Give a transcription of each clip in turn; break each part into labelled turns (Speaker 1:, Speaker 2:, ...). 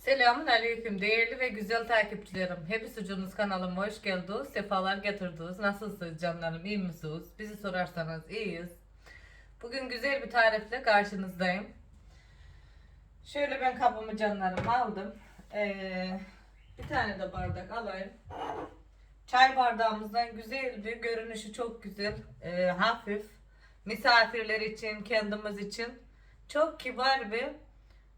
Speaker 1: Selamun Aleyküm değerli ve güzel takipçilerim. Hepsi Cunuz kanalıma hoş geldiniz. Sefalar getirdiniz. Nasılsınız canlarım? iyi misiniz? Bizi sorarsanız iyiyiz. Bugün güzel bir tarifle karşınızdayım. Şöyle ben kabımı canlarım aldım. Ee, bir tane de bardak alayım. Çay bardağımızdan güzel bir görünüşü çok güzel. ee, hafif. Misafirler için, kendimiz için çok kibar bir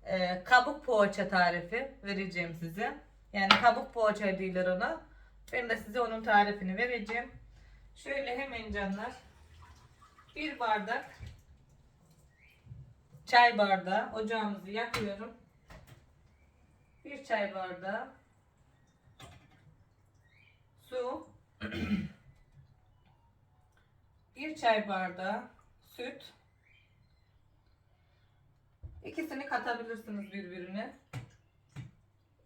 Speaker 1: e, kabuk poğaça tarifi vereceğim size. Yani kabuk poğaça diyorlar ona. Ben de size onun tarifini vereceğim. Şöyle hemen canlar. Bir bardak çay bardağı ocağımızı yakıyorum. Bir çay bardağı su. bir çay bardağı süt. İkisini katabilirsiniz birbirine.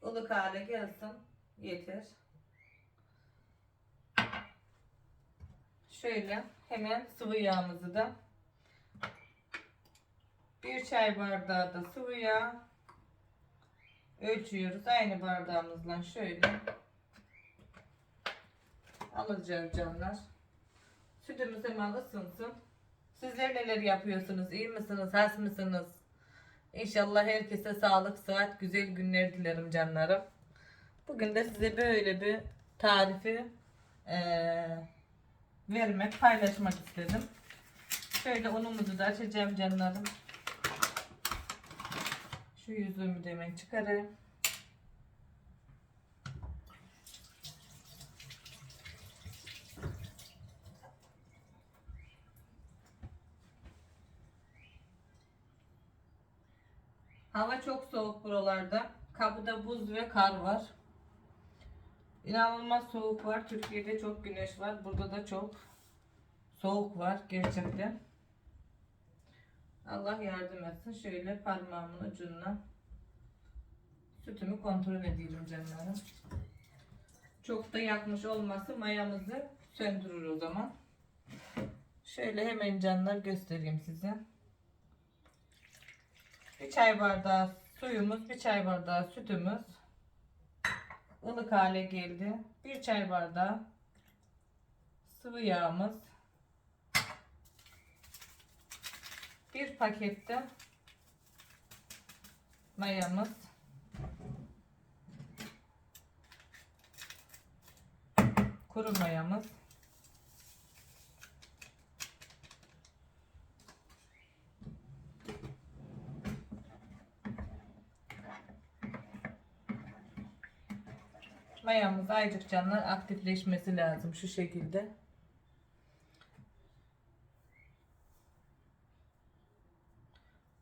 Speaker 1: Ilık hale gelsin. Yeter. Şöyle hemen sıvı yağımızı da bir çay bardağı da sıvı yağ ölçüyoruz. Aynı bardağımızla şöyle alacağız canlar. Sütümüz hemen ısınsın. Sizler neler yapıyorsunuz? İyi misiniz? Has mısınız? İnşallah herkese sağlık, sıhhat, güzel günler dilerim canlarım. Bugün de size böyle bir tarifi eee, vermek, paylaşmak istedim. Şöyle unumuzu da açacağım canlarım. Şu yüzüğümü de hemen çıkarayım. Hava çok soğuk buralarda. Kapıda buz ve kar var. İnanılmaz soğuk var. Türkiye'de çok güneş var. Burada da çok soğuk var gerçekten. Allah yardım etsin. Şöyle parmağımın ucuna sütümü kontrol ediyorum canlarım. Çok da yakmış olması mayamızı söndürür o zaman. Şöyle hemen canlar göstereyim size. Bir çay bardağı suyumuz, bir çay bardağı sütümüz ılık hale geldi. Bir çay bardağı sıvı yağımız. Bir pakette mayamız. Kuru mayamız. Mayamız aycık canlar aktifleşmesi lazım şu şekilde.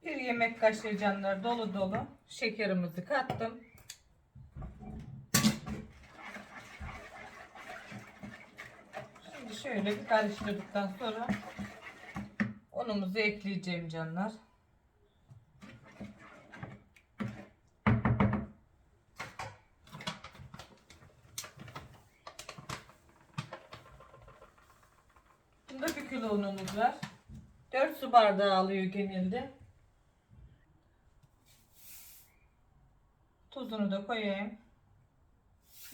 Speaker 1: Bir yemek kaşığı canlar dolu dolu şekerimizi kattım. Şimdi şöyle bir karıştırdıktan sonra unumuzu ekleyeceğim canlar. Bunda bir var. 4 su bardağı alıyor genelde. Tuzunu da koyayım.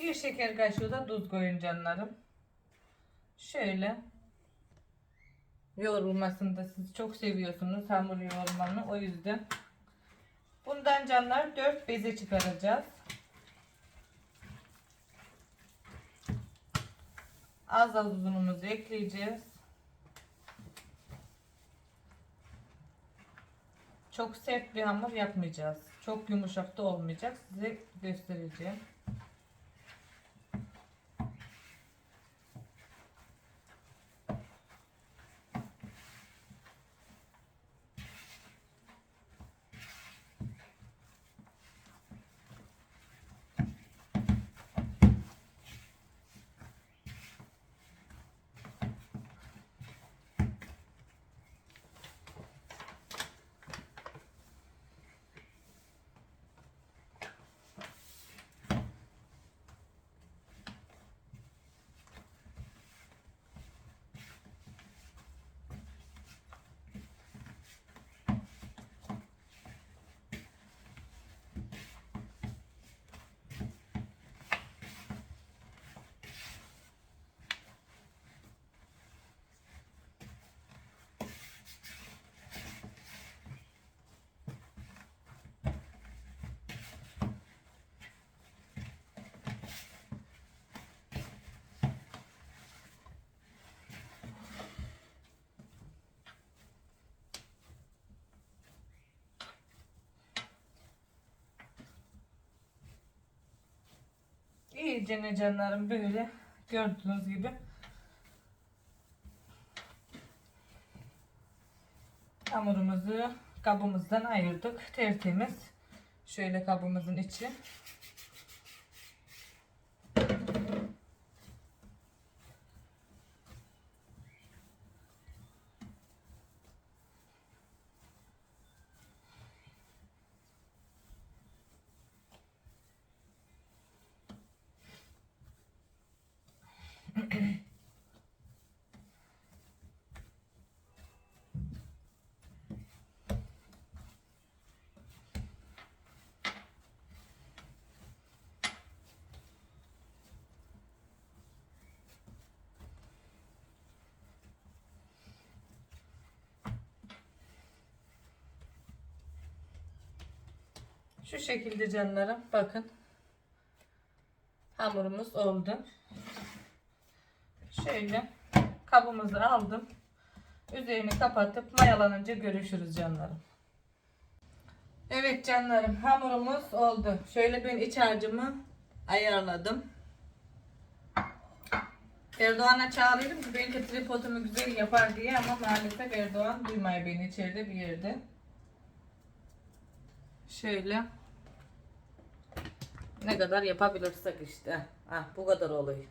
Speaker 1: Bir şeker kaşığı da tuz koyun canlarım. Şöyle. Yoğrulmasını da siz çok seviyorsunuz hamur yoğurmanı o yüzden. Bundan canlar 4 beze çıkaracağız. Az az unumuzu ekleyeceğiz. Çok sert bir hamur yapmayacağız. Çok yumuşak da olmayacak. Size göstereceğim. İyice ne canlarım böyle gördüğünüz gibi. Hamurumuzu kabımızdan ayırdık. Tertemiz. Şöyle kabımızın içi. Şu şekilde canlarım. Bakın. Hamurumuz oldu. Şöyle kabımızı aldım. Üzerini kapatıp mayalanınca görüşürüz canlarım. Evet canlarım hamurumuz oldu. Şöyle ben iç harcımı ayarladım. Erdoğan'a çağırıyorum ki belki tripodumu güzel yapar diye ama maalesef Erdoğan duymaya beni içeride bir yerde. Şöyle ne kadar yapabilirsek işte. Ah bu kadar oluyor.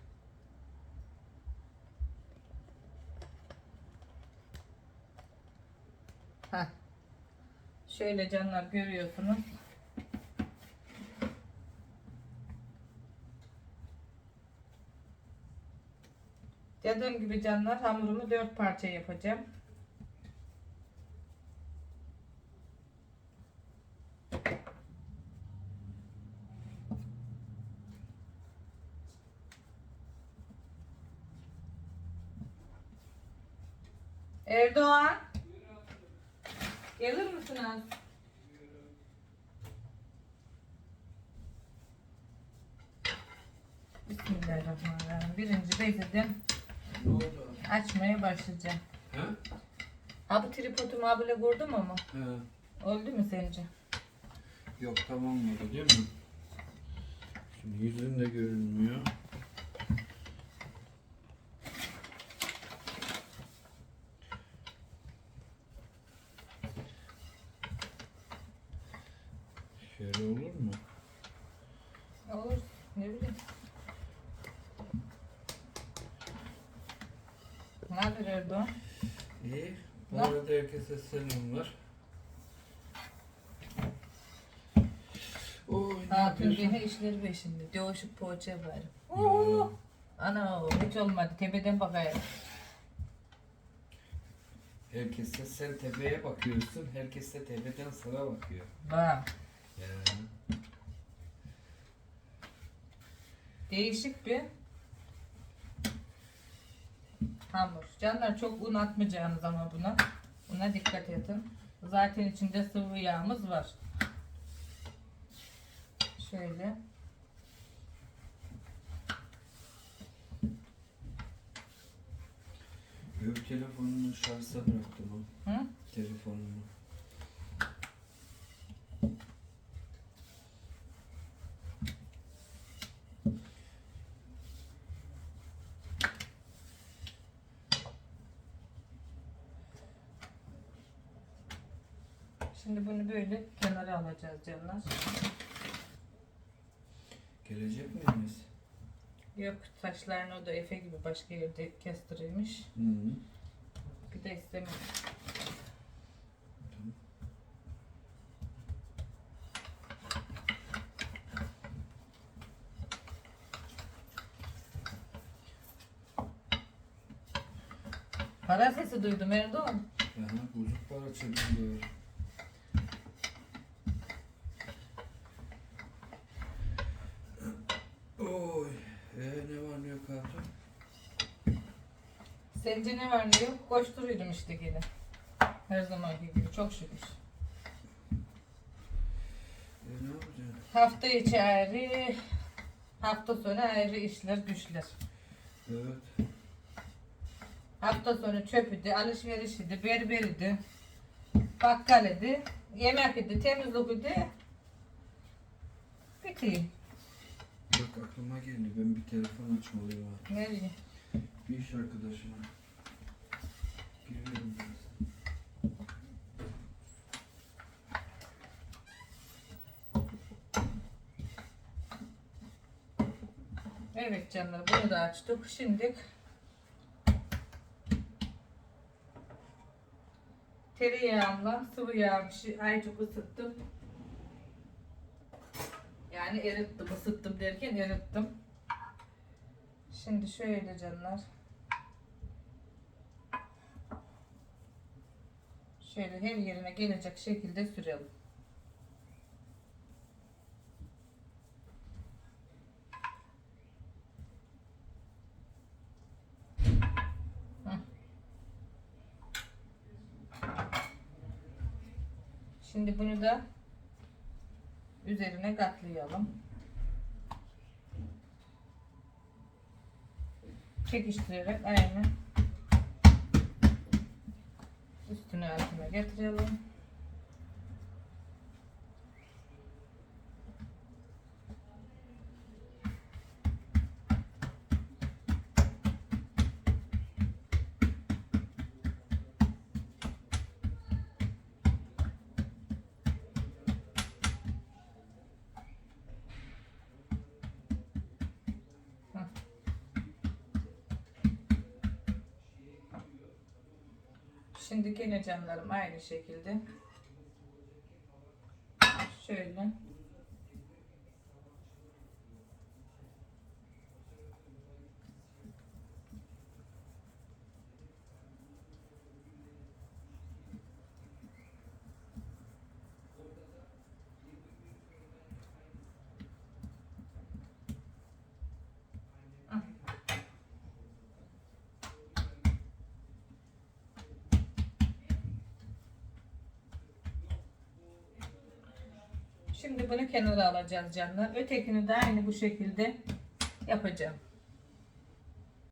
Speaker 1: Heh. Şöyle canlar görüyorsunuz. Dediğim gibi canlar hamurumu dört parça yapacağım. Erdoğan. Gelir misiniz? Bismillahirrahmanirrahim. Birinci bezeden açmaya başlayacağım.
Speaker 2: He?
Speaker 1: Ha bu tripodumu abile vurdum ama.
Speaker 2: He.
Speaker 1: Öldü mü sence?
Speaker 2: Yok tamam oldu değil mi? Şimdi yüzün de görünmüyor. Şöyle olur mu?
Speaker 1: Olur. Ne bileyim. Ne haber Erdoğan?
Speaker 2: İyi. Bu
Speaker 1: Ne?
Speaker 2: arada herkese selamlar. Oy, ne yapıyorsun?
Speaker 1: gene işleri peşinde. Coşup poğaça var. Oo. Ana hiç olmadı. Tepeden bakayım.
Speaker 2: Herkes de sen tepeye bakıyorsun, herkes de tepeden sana bakıyor.
Speaker 1: Bak.
Speaker 2: Ya.
Speaker 1: Değişik bir hamur. Canlar çok un atmayacağınız ama buna. Buna dikkat edin. Zaten içinde sıvı yağımız var. Şöyle.
Speaker 2: Öbür telefonunu şarja bıraktım.
Speaker 1: Hı?
Speaker 2: Telefonunu.
Speaker 1: Şimdi bunu böyle kenara alacağız canlar.
Speaker 2: Gelecek miyiz?
Speaker 1: Yok saçlarını o da Efe gibi başka yerde kestirilmiş.
Speaker 2: Hı -hı.
Speaker 1: Bir de istemiyorum. Para sesi duydum Erdoğan.
Speaker 2: Aha, bozuk para çekiliyor. Oy, ee, ne var ne yok hatun?
Speaker 1: Sence ne Koşturuyorum işte gene. Her zamanki gibi çok şükür.
Speaker 2: E, ne?
Speaker 1: Hafta içi ayrı, hafta sonu ayrı işler güçler.
Speaker 2: Evet.
Speaker 1: Hafta sonu çöpüdü, alışverişiydi, berberiydi, bakkal idi, yemek idi, temizlik idi. Bitiyor.
Speaker 2: Bak aklıma geldi. Ben bir telefon açmalıyım ha.
Speaker 1: Nereye?
Speaker 2: Bir iş arkadaşıma.
Speaker 1: Evet canlar bunu da açtık. Şimdi tereyağımla sıvı yağ bir şey aycık ısıttım. Yani erittim, ısıttım derken erittim. Şimdi şöyle canlar. Şöyle her yerine gelecek şekilde sürelim. Şimdi bunu da üzerine katlayalım. Çekiştirerek aynı üstüne altına getirelim. Şimdi gene canlarım aynı şekilde. Şöyle Şimdi bunu kenara alacağız canlar. Ötekini de aynı bu şekilde yapacağım.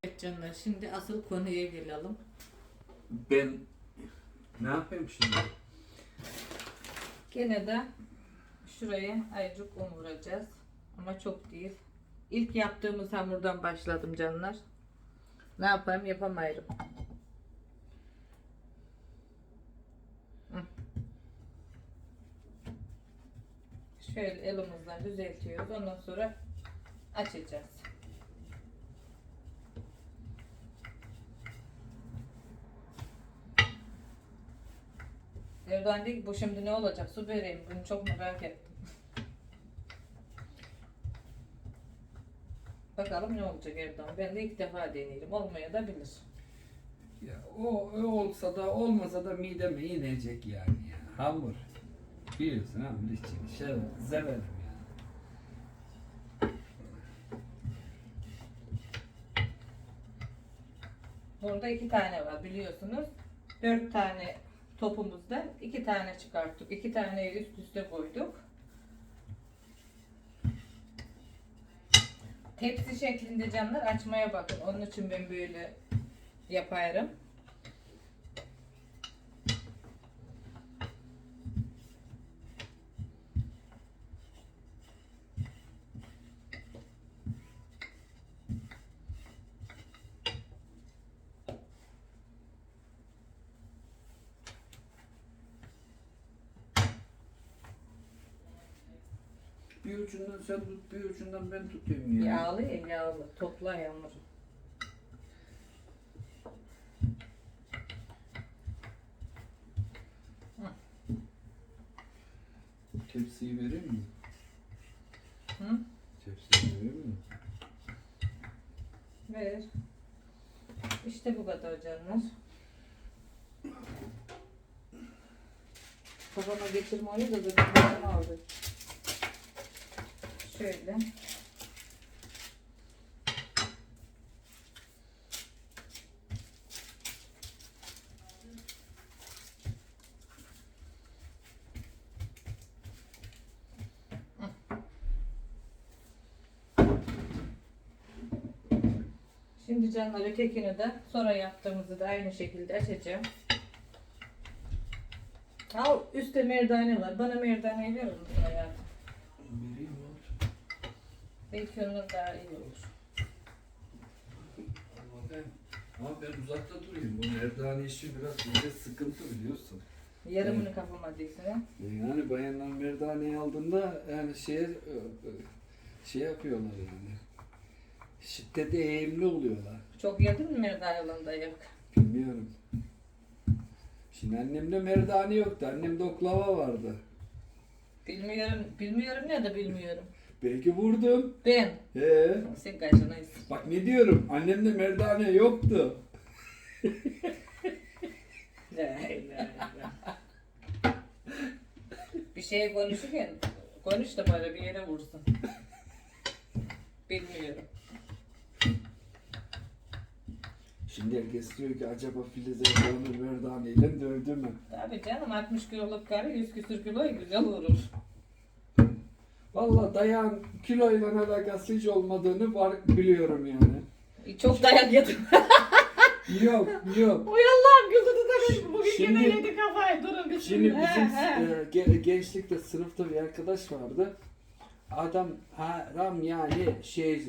Speaker 1: Evet canlar şimdi asıl konuya gelelim.
Speaker 2: Ben ne yapayım şimdi?
Speaker 1: Gene de şuraya ayıcık un vuracağız. Ama çok değil. İlk yaptığımız hamurdan başladım canlar. Ne yapayım yapamayırım. Şöyle elimizden düzeltiyoruz. Ondan sonra açacağız. Dedi ki bu şimdi ne olacak su vereyim bunu çok merak ettim. Bakalım ne olacak Erdoğan. Ben de ilk defa deneyelim. Olmaya da bilir.
Speaker 2: Ya o, o olsa da olmasa da mideme inecek yani ya. Hamur. Biliyorsun hamur için şey severim yani.
Speaker 1: Burada iki tane var biliyorsunuz. Dört tane topumuzda iki tane çıkarttık. İki taneyi üst üste koyduk. Tepsi şeklinde canlar açmaya bakın. Onun için ben böyle yaparım.
Speaker 2: Bir ucundan sen tut, bir ucundan ben tutayım ya.
Speaker 1: Yağlı ya yağlı. Topla yağmur.
Speaker 2: Tepsiyi vereyim mi?
Speaker 1: Hı?
Speaker 2: Tepsiyi vereyim mi?
Speaker 1: Ver. İşte bu kadar canlar. Kafama geçirme oluyor da zaten kafama aldı. Şöyle. Şimdi canlar ötekini de sonra yaptığımızı da aynı şekilde açacağım. Al üstte merdane var. Bana merdaneyi verir misin Belki ondan daha iyi olur.
Speaker 2: Ama ben, uzakta durayım. Bu merdane işi biraz bize sıkıntı biliyorsun.
Speaker 1: Yarımını kafama değilsin ha.
Speaker 2: Yani bayanlar merdaneyi aldığında yani şeye e, e, şey yapıyorlar yani. Şiddete eğimli oluyorlar.
Speaker 1: Çok yedin mi merdane olan dayak?
Speaker 2: Bilmiyorum. Şimdi annemde merdane yoktu. Annemde oklava vardı.
Speaker 1: Bilmiyorum, bilmiyorum ne de bilmiyorum.
Speaker 2: Belki vurdum.
Speaker 1: Ben,
Speaker 2: He.
Speaker 1: sen kaçınayız.
Speaker 2: Bak ne diyorum. Annemde merdane yoktu.
Speaker 1: Bir şey konuşurken konuş da bari bir yere vursun. Bilmiyorum.
Speaker 2: Şimdi herkes diyor ki acaba Filiz Erdoğan'ı merdaneyle dövdü mü?
Speaker 1: Tabii canım 60 kiloluk karı 100 küsür kilo güzel vurur.
Speaker 2: Valla dayan kiloyla alakası hiç olmadığını var, biliyorum yani.
Speaker 1: Çok dayak yedim.
Speaker 2: Yok yok.
Speaker 1: Uy Allah'ım güldü de bugün
Speaker 2: Şimdi-
Speaker 1: gene yedi kafayı durun bir
Speaker 2: Şimdi bizim e, ge- gençlikte sınıfta bir arkadaş vardı. Adam haram yani şey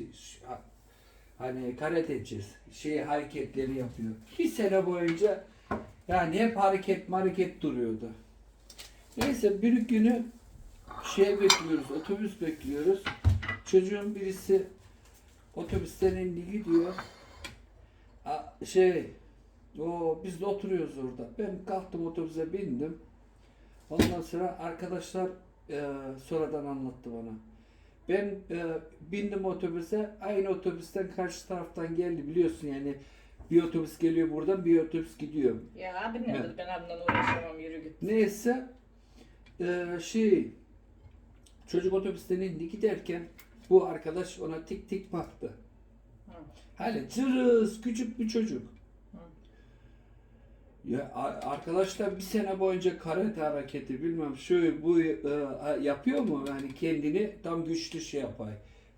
Speaker 2: hani karateci şey hareketleri yapıyor. Bir sene boyunca yani hep hareket hareket duruyordu. Neyse bir günü şey bekliyoruz, otobüs bekliyoruz. Çocuğun birisi otobüsten indi gidiyor. A- Şey, o biz de oturuyoruz orada. Ben kalktım otobüse bindim. Ondan sonra arkadaşlar e, sonradan anlattı bana. Ben e, bindim otobüse. Aynı otobüsten karşı taraftan geldi biliyorsun yani. Bir otobüs geliyor buradan, bir otobüs gidiyor.
Speaker 1: Ya abi nedir ben abimden uğraşamam yürü git.
Speaker 2: Neyse e, şey çocuk otobüsten indi giderken bu arkadaş ona tik tik baktı. Hani cırız küçük bir çocuk. Ya arkadaşlar bir sene boyunca karate hareketi bilmem şu bu e, yapıyor mu yani kendini tam güçlü şey yapay.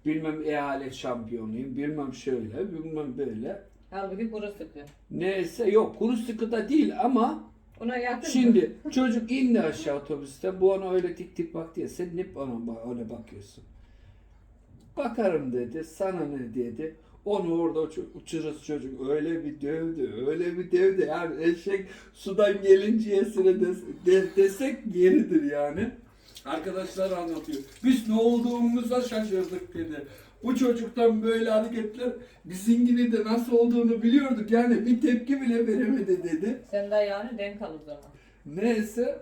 Speaker 2: Bilmem eyalet şampiyonuyum bilmem şöyle bilmem böyle.
Speaker 1: Halbuki kuru sıkı.
Speaker 2: Neyse yok kuru sıkı da değil ama
Speaker 1: Ona yakın?
Speaker 2: Şimdi çocuk indi aşağı otobüsten. Bu ona öyle tik tik bak diye. Sen ne ona, ona bakıyorsun? Bakarım dedi. Sana ne dedi. Onu orada çırız çocuk öyle bir dövdü. Öyle bir dövdü. Yani eşek sudan gelinceyesine des, de- desek yeridir yani. Arkadaşlar anlatıyor. Biz ne olduğumuza şaşırdık dedi. Bu çocuktan böyle hareketler bizimkini de nasıl olduğunu biliyorduk. Yani bir tepki bile veremedi dedi.
Speaker 1: Sen de yani denk al o zaman.
Speaker 2: Neyse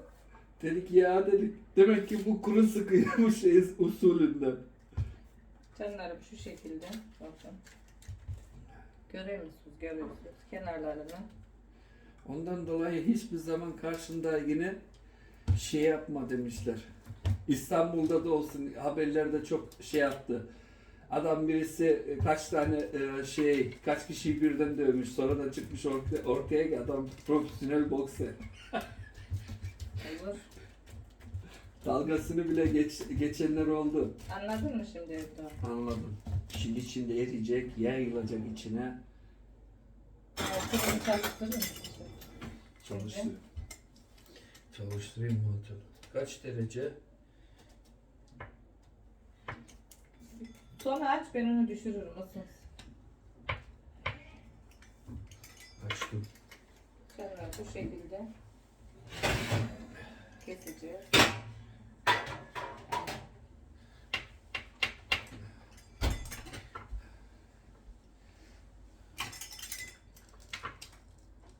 Speaker 2: dedik ya dedik. Demek ki bu kuru sıkıymış şey usulünden.
Speaker 1: Canlarım şu şekilde. Bakın. Görüyor musunuz? Görüyorsunuz. Kenarlarını.
Speaker 2: Ondan dolayı hiçbir zaman karşında yine şey yapma demişler. İstanbul'da da olsun haberlerde çok şey yaptı. Adam birisi e, kaç tane e, şey kaç kişiyi birden dövmüş sonra da çıkmış ortaya, ortaya ki adam profesyonel bokser. Dalgasını bile geç, geçenler oldu.
Speaker 1: Anladın mı şimdi Erdoğan?
Speaker 2: Anladım. Şimdi içinde eriyecek, yayılacak içine. Çalıştır. Çalıştırayım motoru. Kaç derece?
Speaker 1: Sonra aç ben onu düşürürüm. Isınsın.
Speaker 2: Açtım.
Speaker 1: Canlar bu şekilde. Keseceğiz.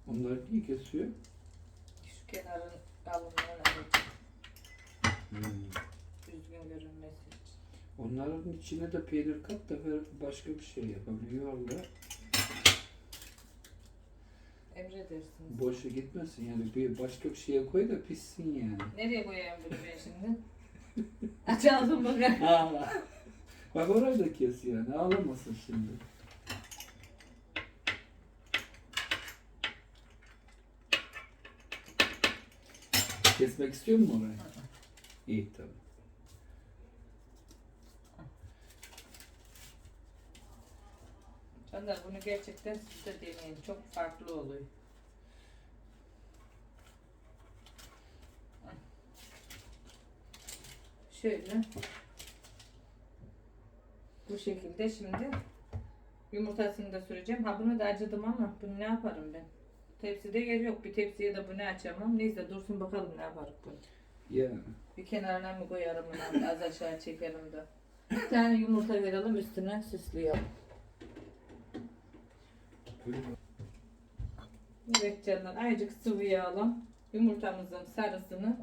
Speaker 2: Onları niye kesiyor?
Speaker 1: Şu kenarın kalınlığını alacağım.
Speaker 2: Hmm.
Speaker 1: Düzgün görünmesi.
Speaker 2: Onların içine de peynir kat da başka bir şey yapabiliyorlar.
Speaker 1: Emredersiniz.
Speaker 2: Boşa gitmesin yani bir başka bir şeye koy da pişsin yani.
Speaker 1: Nereye koyayım bunu ben şimdi? Aç ağzını bakayım.
Speaker 2: Aa. Bak orayı da kes yani ağlamasın şimdi. Kesmek istiyor musun orayı? İyi tamam.
Speaker 1: Canlar bunu gerçekten siz de deneyin. Çok farklı oluyor. Şöyle. Bu şekilde şimdi yumurtasını da süreceğim. Ha bunu da acıdım ama bunu ne yaparım ben? Tepside yer yok. Bir tepsiye de bunu açamam. Neyse dursun bakalım ne yaparım bunu.
Speaker 2: Ya.
Speaker 1: Bir kenarına mı koyarım bunu? Az aşağı çekerim de. Bir tane yumurta verelim üstüne süsleyelim. Evet canlar azıcık sıvı yağla yumurtamızın sarısını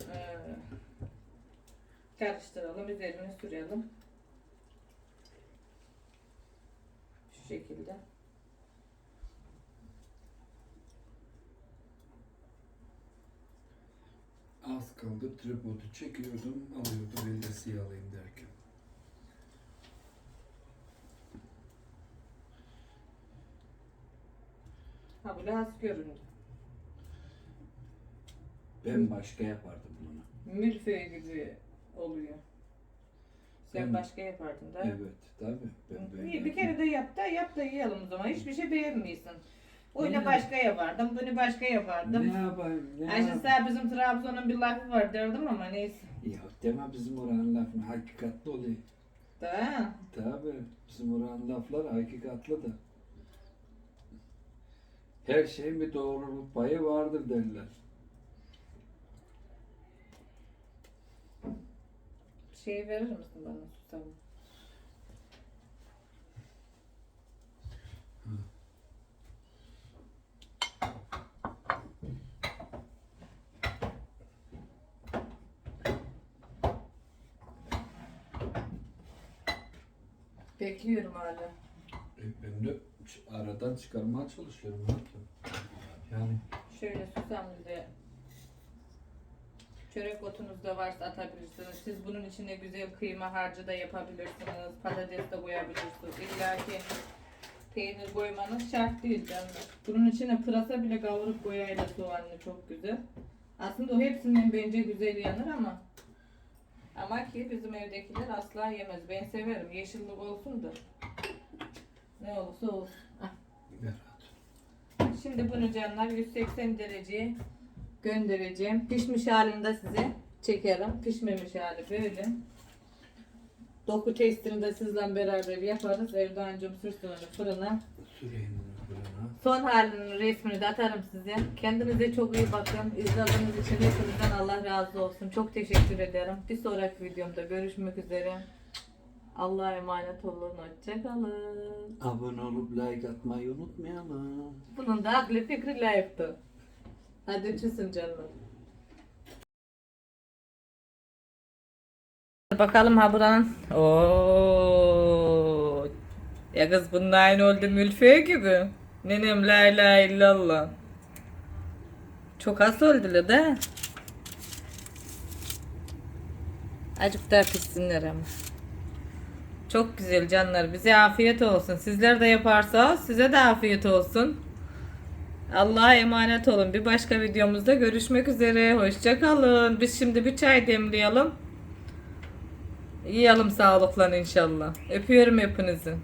Speaker 1: eee, karıştıralım üzerine sürelim. Şu şekilde.
Speaker 2: Az kaldı tripodu çekiyordum, alıyordum elde siyahlayayım derken.
Speaker 1: Ha bu az göründü.
Speaker 2: Ben başka yapardım bunu.
Speaker 1: Milföy gibi oluyor. Sen
Speaker 2: Ben-
Speaker 1: başka yapardın da.
Speaker 2: Evet, tabii. Ben böyle
Speaker 1: İyi bir kere de yap da yap da yiyelim o zaman. Hiçbir şey beğenmiyorsun. Öyle
Speaker 2: Ne?
Speaker 1: başka yapardım, bunu başka yapardım.
Speaker 2: Ne yapayım, ne
Speaker 1: Ayşe
Speaker 2: yapayım?
Speaker 1: sana bizim Trabzon'un bir lafı var derdim ama neyse.
Speaker 2: Ya deme bizim oranın lafını hakikatli oluyor.
Speaker 1: Da.
Speaker 2: Tabii bizim oranın lafları hakikatli da. Her şeyin bir doğruluk payı vardır derler.
Speaker 1: Şey verir misin bana susamı? Bekliyorum hala.
Speaker 2: Ben de aradan çıkarmaya çalışıyorum. Ne yapayım? Yani
Speaker 1: Şöyle susam bir de çörek otunuz da varsa atabilirsiniz. Siz bunun içine güzel kıyma harcı da yapabilirsiniz. Patates de koyabilirsiniz. İlla ki peynir koymanız şart değil canlar. Bunun içine pırasa bile kavurup koyayla soğanlı çok güzel. Aslında o hepsinden bence güzel yanır ama ama ki bizim evdekiler asla yemez. Ben severim. Yeşillik olsun da. Ne olursa olsun. Ah. Şimdi bunu canlar 180 dereceye göndereceğim. Pişmiş halinde size çekerim. Pişmemiş hali böyle. Doku testini de sizle beraber yaparız. Erdoğan'cığım sürsün onu fırına.
Speaker 2: Süreyim onu fırına.
Speaker 1: Son halinin resmini de atarım size. Kendinize çok iyi bakın. İzlediğiniz için hepinizden Allah razı olsun. Çok teşekkür ederim. Bir sonraki videomda görüşmek üzere. Allah'a emanet olun. Hoşçakalın.
Speaker 2: Abone olup like atmayı unutmayalım.
Speaker 1: Bunun da aklı fikri layıktı. Hadi çözün canım. Bakalım ha buranın. Oo. Ya kız bunun aynı oldu mülfeye gibi. Nenem la ilahe illallah. Çok az oldu da. Acık daha pişsinler ama. Çok güzel canlar. Bize afiyet olsun. Sizler de yaparsa size de afiyet olsun. Allah'a emanet olun. Bir başka videomuzda görüşmek üzere. Hoşça kalın. Biz şimdi bir çay demleyelim. Yiyelim sağlıkla inşallah. Öpüyorum hepinizi.